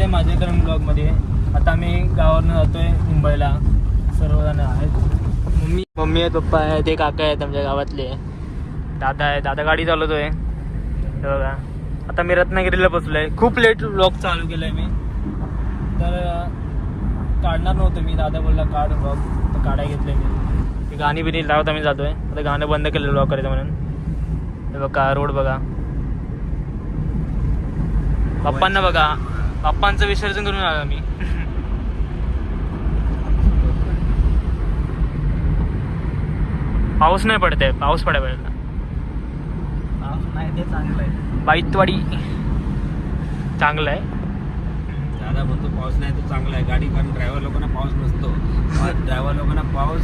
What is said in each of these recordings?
स्वागत आहे माझ्या करम ब्लॉगमध्ये आता आम्ही गावावरून जातोय मुंबईला. सर्वजण आहेत. मम्मी मम्मी आहे पप्पा आहे ते काका आहेत आमच्या गावातले. दादा आहे. दादा गाडी चालवतोय. आहे बघा. आता मी रत्नागिरीला बसलोय. खूप लेट ब्लॉग चालू केलाय मी. तर काढणार नव्हतं मी. दादा बोलला काढ ब्लॉग तर काढाय घेतलंय मी. ते गाणी बिणी लावत आम्ही जातोय. आता गाणं बंद केलं ब्लॉग करायचं म्हणून. हे बघा रोड बघा. पप्पांना बघा. पप्पांचं विसर्जन करून आलो मी पाऊस नाही पडत आहे पाऊस पडायला. पाहिजे नाही ते चांगलं आहे. बाईतवाडी चांगलं आहे. दादा म्हणतो पाऊस नाही तो चांगला आहे. गाडी कारण ड्रायव्हर लोकांना पाऊस नसतो. ड्रायव्हर लोकांना पाऊस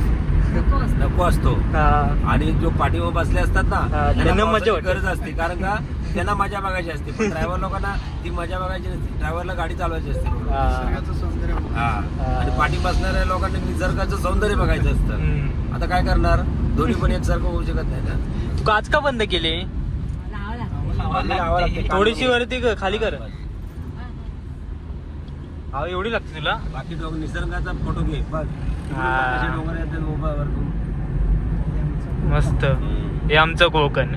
नको असतो. आणि जो पाठीवर बसले असतात ना हा, त्यांना मजा. गरज असते. कारण का? त्यांना मजा बघायची असते. पण ड्रायव्हर लोकांना ती मजा बघायची नसते. ड्रायव्हरला गाडी चालवायची असते. हा. आणि पाठी बसणाऱ्या लोकांना निसर्गाचं सौंदर्य बघायचं असतं. आता काय करणार? दोन्ही पण एकसारखं होऊ शकत नाही ना. काच का बंद केली. थोडीशी वरती कर, खाली कर. हा एवढी लागते तुला? बाकी निसर्गाचा फोटो घे. बघ हा. डोंगर येतात मस्त. हे आमचं कोकण.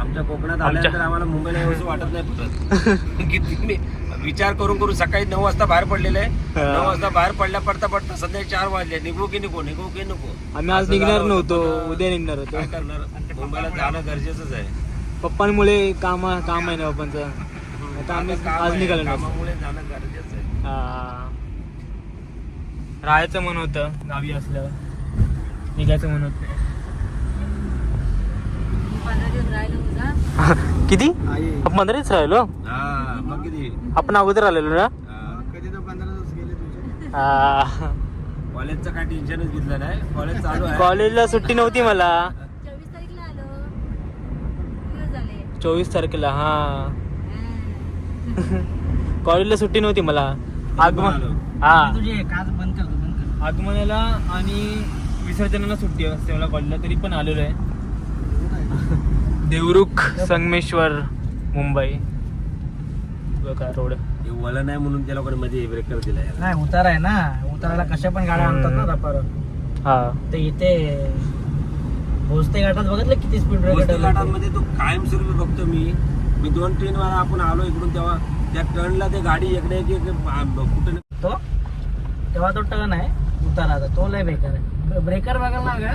आमच्या कोकणात आल्यानंतर आम्हाला मुंबईला यावंसं वाटत नाही परत किती मी विचार करून करून सकाळी नऊ वाजता बाहेर पडलेले. हा. नऊ वाजता बाहेर पडल्या पडता पडता सध्या चार वाजले. निघू की नको? निघू की नको? आम्ही आज असं निघणार झालं होतं. नव्हतो. उद्या निघणार होतो. काय करणार? मुंबईला जाणं गरजेचंच आहे. पप्पांमुळे काम काम आहे ना पप्पांचं. आता आम्ही आता काम आज आहे, निघालो नसतो. कामामुळे जाणं गरजेचं आहे हा. राहायचं मन होतं गावी असल्यावर. निघायचं मन होतं. किती? आपण पंधराच राहिलो? हा मग किती? आपण अगोदर आलेलो ना. कधी तर पंधरा दिवस गेले तुझे. कॉलेजचं काय टेन्शनच घेतलं नाही. कॉलेज चालू आहे. कॉलेजला सुट्टी नव्हती मला. चोवीस तारीखला आलो. दिवस झाले. चोवीस तारखेला हा. कॉलेजला सुट्टी नव्हती मला. आगमन हा. तुझे काच बंद कर. आगमनाला आणि विसर्जनाला सुट्टी असते मला कॉलेजला तरी पण आलेलो आहे. देवरुख संगमेश्वर मुंबई. बघा रोड वळण नाही म्हणून त्या लोकांनी मध्ये ब्रेकर दिलाय. नाही उतार आहे ना. उताराला कशा पण गाड्या आणतात ना रपार हा. ते इथे भोसते घाटात बघितलं किती स्पीड घाटांमध्ये तो कायमस्वरूपी बघतो मी. मी दोन ट्रेन वाला आपण आलो इकडून तेव्हा त्या टर्नला ते गाडी इकडे कुठे तो? तेव्हा तो टर्न आहे. उताराचा तो लय बेकार आहे. ब्रेकर बघायला ना का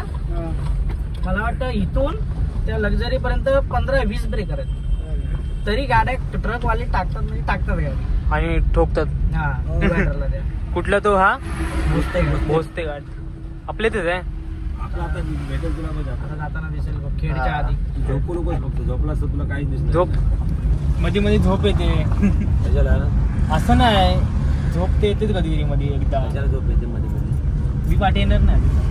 मला वाटतं इथून त्या लक्झरी पर्यंत पंधरा वीस ब्रेकर आहेत. तरी गाड्या ट्रक वाले टाकतात म्हणजे टाकतात गाडी. आणि ठोकतात. हा त्या. कुठला तो हा? भोसते भोसते घाट आपल्या आहे. आपलं आता भेटेल तुला बघ आता. आता. जाताना दिसेल बघ खेडच्या हा. आधी. झोपू नकोस फक्त. झोपला असतं तुला काहीच दिसत झोप. मध्ये मध्ये झोप येते. असं नाही. झोप ते येतेच कधी कधी मध्ये एकदा. झोप येते मध्ये मी पाठी येणार नाही ना.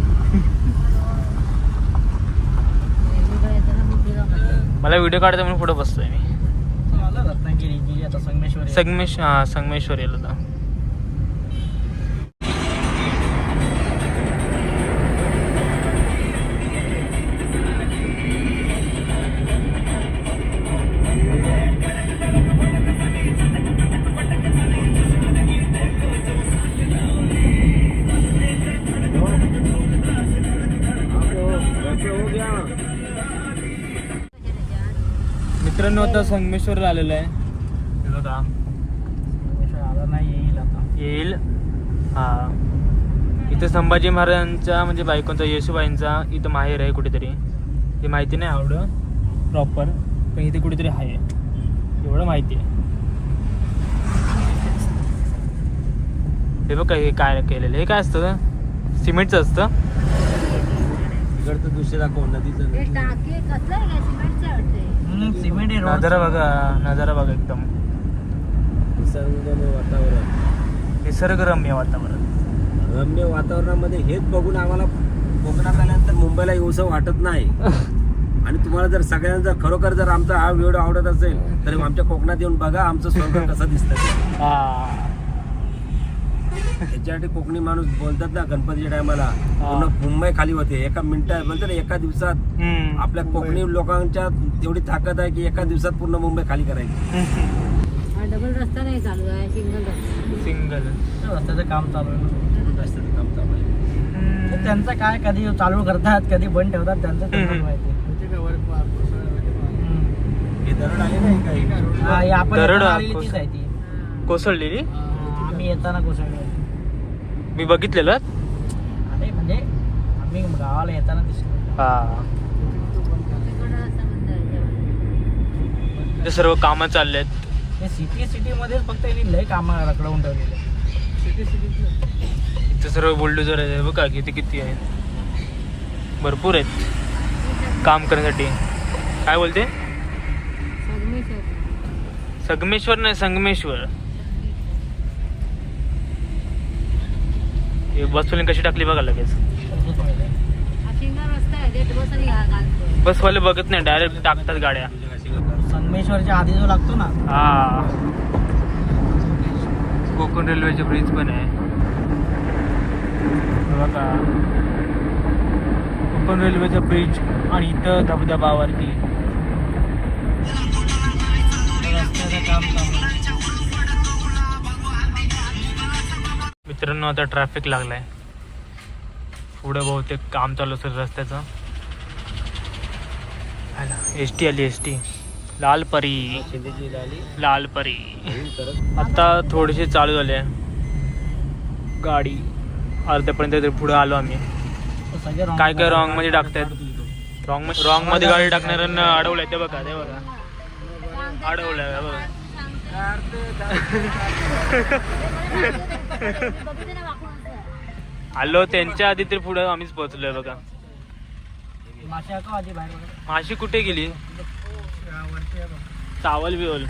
मला व्हिडिओ काढायचा म्हणून पुढे बसतोय मी रत्नागिरी आता संगमेश्वर. संगमेश हा संगमेश्वर येलो होता आता संगमेश्वर आलेलो आहे. हे संगमेश्वर आला नाही येईल आता. येईल. हा. इथं संभाजी महाराजांचा म्हणजे बायकोंचा येशूबाईंचा इथं माहेर आहे कुठेतरी. ते माहिती नाही आवडं. प्रॉपर पण इथे कुठेतरी आहे. एवढं माहिती आहे. हे बघ हे काय केलेलं हे काय असतं? सिमेंटचं असतं? इकडचं दृश्य दाखव हे नदीचं हम्म, सिमेंट आहे नजारा बघा नजारा बघा एकदम. निसर्गरम्य वातावरण. निसर्गरम्य वातावरण. रम्य वातावरणामध्ये हेच बघून आम्हाला कोकणात आल्यानंतर मुंबईला येऊसं वाटत नाही. आणि तुम्हाला जर सगळ्यांना जर खरोखर जर आमचा हा व्हिडिओ आवडत असेल तर आमच्या कोकणात येऊन बघा आमचं स्वर्ग कसं दिसतं हा. याच्यासाठी कोकणी माणूस बोलतात ना गणपतीच्या टायमाला पूर्ण मुंबई खाली होते. एका मिनिटात बोलतात ना एका दिवसात हम्म. आपल्या कोकणी लोकांच्या तेवढी ताकद आहे की एका दिवसात पूर्ण मुंबई खाली करायची. हा डबल रस्ता नाही चालू आहे सिंगल रस्ता. सिंगल रस्त्याचं काम चालू आहे. रस्त्याचं काम चालू आहे. तर त्यांचं काय कधी चालू करतात कधी बंद ठेवतात त्यांचं त्यांनाच. माहिती. हे दरड आले नाही काही हा, ही आपण दरड येताना आलेली कोस- तीच आहे ती. कोसळलेली? हा, आम्ही येताना कोसळली मी बघितलेलं? अरे म्हणजे आम्ही गावाला येताना दिसलो. हा तिकडं रस्ता बंद आहे ते सर्व कामं चाललेत. हे सिटी सिटी मध्येच फक्त यांनी लय काम रखडवून ठेवलेले सिटी सिटी इथे सर्व बुलडोजर आहे बघा किती किती आहेत. भरपूर आहेत. काम करण्यासाठी. काय बोलते? संगमेश्वर संगमेश्वर नाही संगमेश्वर. हे बसवाली कशी टाकली बघा लगेच. हा बसवाले बघत नाही डायरेक्ट टाकतात गाड्या. संगमेश्वरच्या आधी जो लागतो ना. हा. कोकण रेल्वेचे ब्रिज पण आहे. बघा. कोकण रेल्वेचा ब्रिज आणि इथं धबधबावरती. रस्त्याचं काम चालू आहे. मित्रांनो आता ट्रॅफिक लागलाय. पुढे बहुतेक काम चालू असेल रस्त्याचं. एस टी आली एस टी लाल परी लाल परी आता थोडीशी चालू झाली आहे. गाडी. अर्ध्यापर्यंत तरी पुढे आलो आम्ही. काय काय. रॉंगमध्ये टाकतायत? रॉंग रॉंगमध्ये गाडी टाकणाऱ्यांना अडवलंय ते बघा ते बघा. अडवलंय बघा. आलो त्यांच्या आधी तरी पुढे आम्हीच पोहोचलोय बघा. माशी कुठे गेली. चावल बिवल.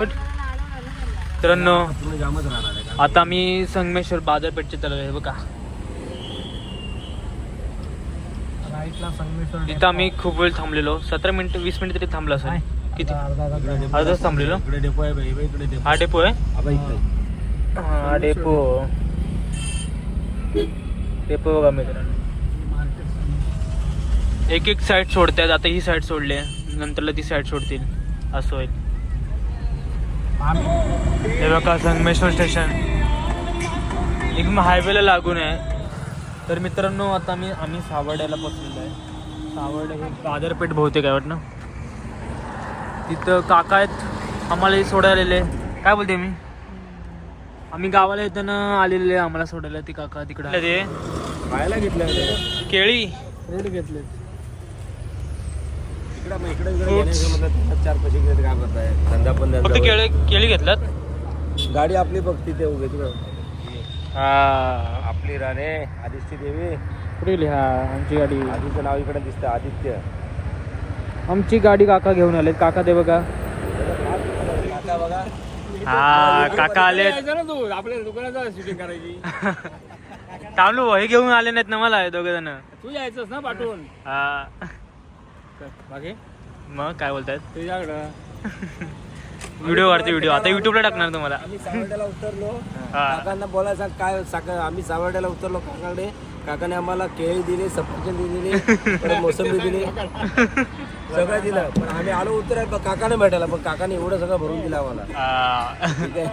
मित्रांनो पूर्ण जामच राहणार आहे आता मी संगमेश्वर बाजारपेठचे चालू आहे बघा. राईटला संगमेश्वर तिथं आम्ही खूप वेळ थांबलेलो. सतरा मिनिट वीस मिनिट तरी थांबलो? असेल. किती? अर्धा अर्धाच थांबलेलो? इकडे डेपो आहे बाई बाई, इकडे डेपो हा डेपो आहे? आबा इकडे. हा डेपो. डेपो बघा मित्रांनो. एक एक साईड सोडतात आता ही साईड सोडली आहे. नंतरला ती साईड सोडतील. असं होईल. आम्ही हे बघा संगमेश्वर स्टेशन एकदम हायवेला लागून आहे. तर मित्रांनो आता मी आम्ही सावर्ड्याला पोचलेलो आहे. सावर्ड हे बाजारपेठ बहुतेक आहे वाटतं. तिथं काका आहेत आम्हाला हे सोडायला आलेले काय बोलते मी? आम्ही गावाला येताना आलेले आम्हाला सोडायला. ती काका तिकडे ते खायला घेतलं केळी? फ्रूट घेतले इकडे मग इकडे इकडे Fruits. घेण्याचं म्हटलं चार पैसे घेत काय करताय. धंदा पण फक्त धंदा केळी केळी घेतलात? गाडी आपली बघ तिथे उभे तिकडे हा. आपली राणे आदित्य देवी. कुठे गेली? हा आमची गाडी. आदित्यचं नाव इकडे दिसतं आदित्य. आमची गाडी काका घेऊन आले काका दे बघा. काका बघा. हा काका आले आपल्या दुकानात शूटिंग करायची. चालू हे घेऊन आले नाहीत ना मला दोघे जण. तू यायचंस ना पाठवून. हा. बाकी मग? काय तुझ्याकडं. व्हिडिओ काढते व्हिडिओ आता युट्यूबला टाकणार तुम्हाला. आम्ही सावर्ड्याला उतरलो. काकांना बोलायचं काय साखर आम्ही सावर्ड्याला उतरलो काकाकडे. काकाने आम्हाला केळी दिली सफरचंद दिली मोसंबी दिली. सगळं दिलं. पण आम्ही आलो उतराय पण काकाने भेटायला पण काकाने एवढं सगळं भरून दिलं आम्हाला. हा. ठीक आहे?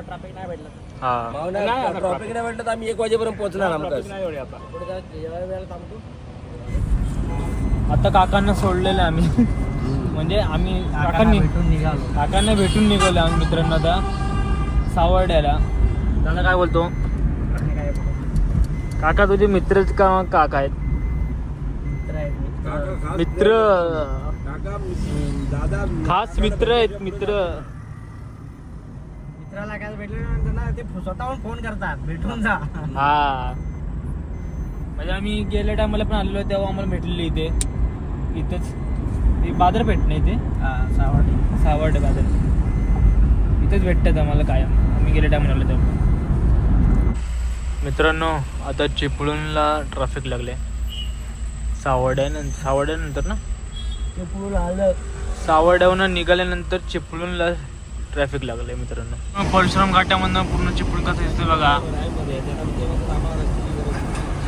ट्रॅफिक नाही भेटलं. ट्रॉफिक नाही भेटलं तर आम्ही एक वाजेपर्यंत पोहोचणार आमचं आता. काकांना सोडलेलं आहे आम्ही. म्हणजे आम्ही काकांना काकांनी भेटून निघालो. काकांना भेटून निघालो आम्ही मित्रांनो आता. सावर्ड्याला. दादा काय बोलतो. काका तुझे मित्रच का काका आहेत? मित्र आहेत मित्र मित्र काका दादा खास मित्र आहेत मित्र. मित्राला भेटलं ना त्यांना ते स्वतःहून फोन करतात भेटून जा. हा. म्हणजे आम्ही गेल्या टायमाला पण आलेलो तेव्हा आम्हाला भेटलेली इथे. इथंच. हे बाजारपेठ नाही इथे सावडी सावर्ड. बाजार इथेच भेटतात आम्हाला कायम. आम्ही गेल्या टायमाला आलो तेव्हा. मित्रांनो आता चिपळूणला ट्रॅफिक लागले सावर्ड्यानंतर सावर्ड्यानंतर ना? ते पुढे आलं सावर्ड्यावरून निघाल्यानंतर चिपळूणला ट्रॅफिक लागलंय मित्रांनो. परशुराम घाटामधनं पूर्ण चिपळूण कसं दिसतोय बघा.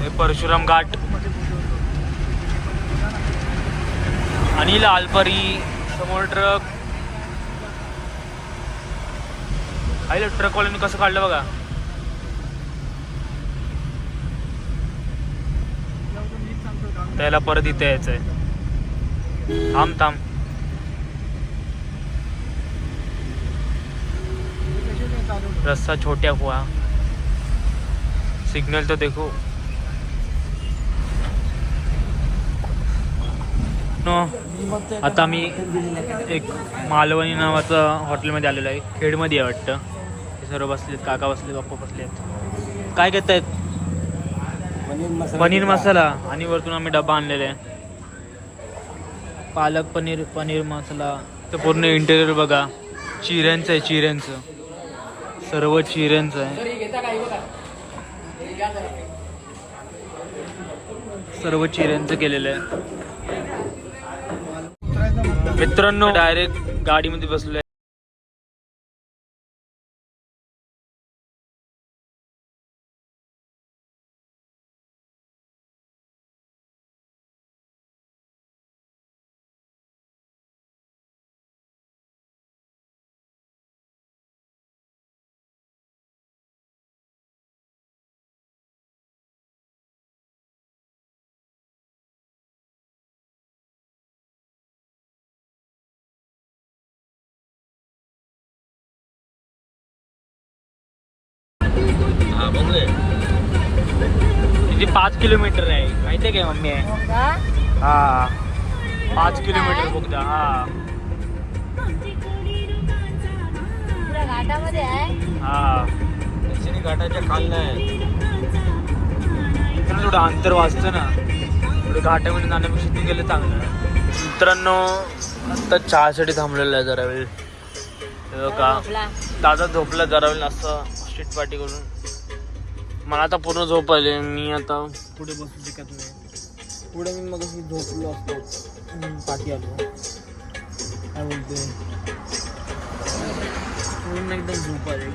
हे परशुराम घाट. आणि लालपरी समोर ट्रक. आईला ट्रकवाल्याने कसं काढलं बघा. त्याला परत इथे यायचंय. थांब थांब. रास्ता छोट्या हुआ। सिग्नल तो देखो। नो आता मी एक मालवणी नावाचं हॉटेलमध्ये आलेलो आहे. खेडमध्ये आहे वाटतं. हे सर्व बसलेत काका बसले बाप्पा बसले आहेत काय घेत आहेत पनीर मसाला आणि वरतून आम्ही डबा आणलेला आहे. पालक पनीर पनीर मसाला. तर पूर्ण इंटेरियर बघा. चिऱ्यांचं आहे चिऱ्यांचं. सर्व चिऱ्यांचं आहे. सर्व चिऱ्यांचं केलेलं आहे मित्रांनो डायरेक्ट गाडीमध्ये बसलोय. पाच किलोमीटर आहे. माहितीये काय मम्मी? आहे का? हा. पाच किलोमीटर बोगदा हा. घाटामध्ये आहे. हा. दक्षिणी घाटाच्या खालनं आहे. थोडं अंतर वाचतं ना. थोडं घाटामध्ये जाण्यापेक्षा ते गेलं चांगलं. मित्रांनो आता चहासाठी थांबलेलं आहे जरा वेळ. आपला दादा झोपला जरा वेळ असं स्ट्रीट पार्टी करून. मला आता पूर्ण झोप आली मी आता पुढे बसू शकत नाही. पुढे मी मग झोपलो असतो. पाठी आलो. काय बोलते? पूर्ण एकदम झोप आली.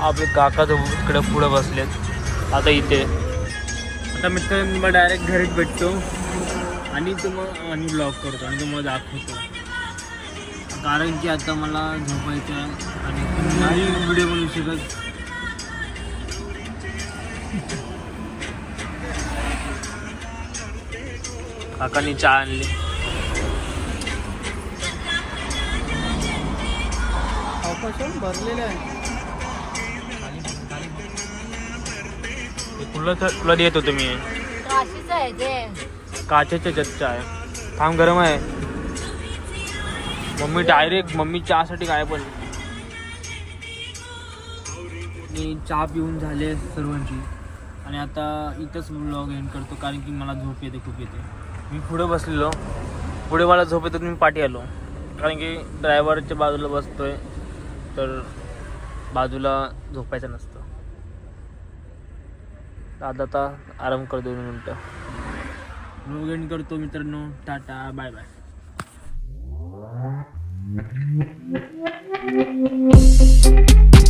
आपले काका इकडे पुढे बसलेत. आता इथे. आता मित्रांनो मग डायरेक्ट घरीच भेटतो. आणि तो मग आणि ब्लॉग करतो. आणि तुम्हाला दाखवतो. कारण की आता मला झोपायचं आहे आणि नाही व्हिडिओ बनवू शकत. काकांनी चहा आणली. भरलेलं आहे. तुला तर तुला देत होतो मी काचेच्या चच्चा आहे. थांब गरम आहे. मम्मी डायरेक्ट मम्मी चहासाठी काय पण मी चहा पिऊन झाले सर्वांची. आणि आता इथंच ब्लॉग एंड करतो कारण की मला झोप येते खूप येते. मी पुढे बसलेलो. पुढे मला झोप येतात मी पाठी आलो. कारण की ड्रायव्हरच्या बाजूला बसतोय तर बाजूला झोपायचं नसतं. दादा आता आराम कर दोन मिनटं. ब्लॉग एंड करतो मित्रांनो. Tata bye bye Thank you.